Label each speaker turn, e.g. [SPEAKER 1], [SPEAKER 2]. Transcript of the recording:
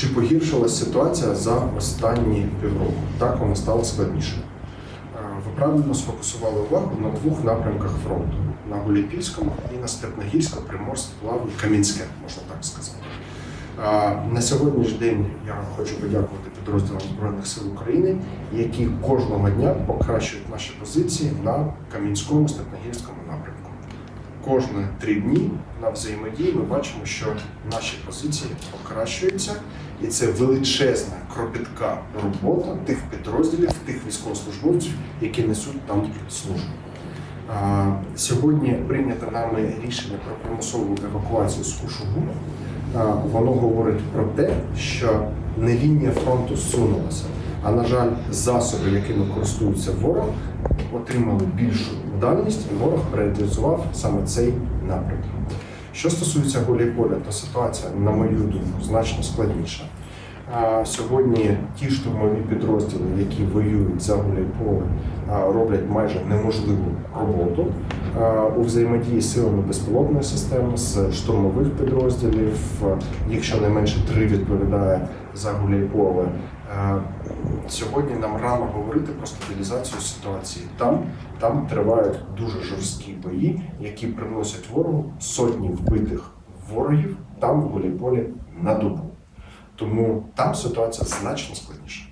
[SPEAKER 1] Чи погіршилась ситуація за останні півроку? Так, вона стала складніше. Е, Ви правильно сфокусували увагу на двох напрямках фронту: на Гуліпільському і на Степногірсько, Приморськ, Плавні, Камінське, можна так сказати. Е, На сьогоднішній день я хочу подякувати підрозділам Збройних сил України, які кожного дня покращують наші позиції на Кам'янському Степногірському. Кожні три дні на взаємодії ми бачимо, що наші позиції покращуються, і це величезна кропітка робота тих підрозділів, тих військовослужбовців, які несуть там службу. Сьогодні прийнято нами рішення про примусову евакуацію з Кушугу. Воно говорить про те, що не лінія фронту зсунулася, а на жаль, засоби, якими користується ворог, отримали більшу дальність, і ворог реалізував саме цей напрямок. Що стосується Гуляйполя, то ситуація, на мою думку, значно складніша. А, Сьогодні ті штурмові підрозділи, які воюють за Гуляйполе, роблять майже неможливу роботу у взаємодії з силами безпілотної системи, з штурмових підрозділів. Їх щонайменше три відповідає за Гуляйполе. Сьогодні нам рано говорити про стабілізацію ситуації. Там, там тривають дуже жорсткі бої, які приносять ворогу сотні вбитих ворогів там в Гуляйполі на добу. Тому там ситуація значно складніша.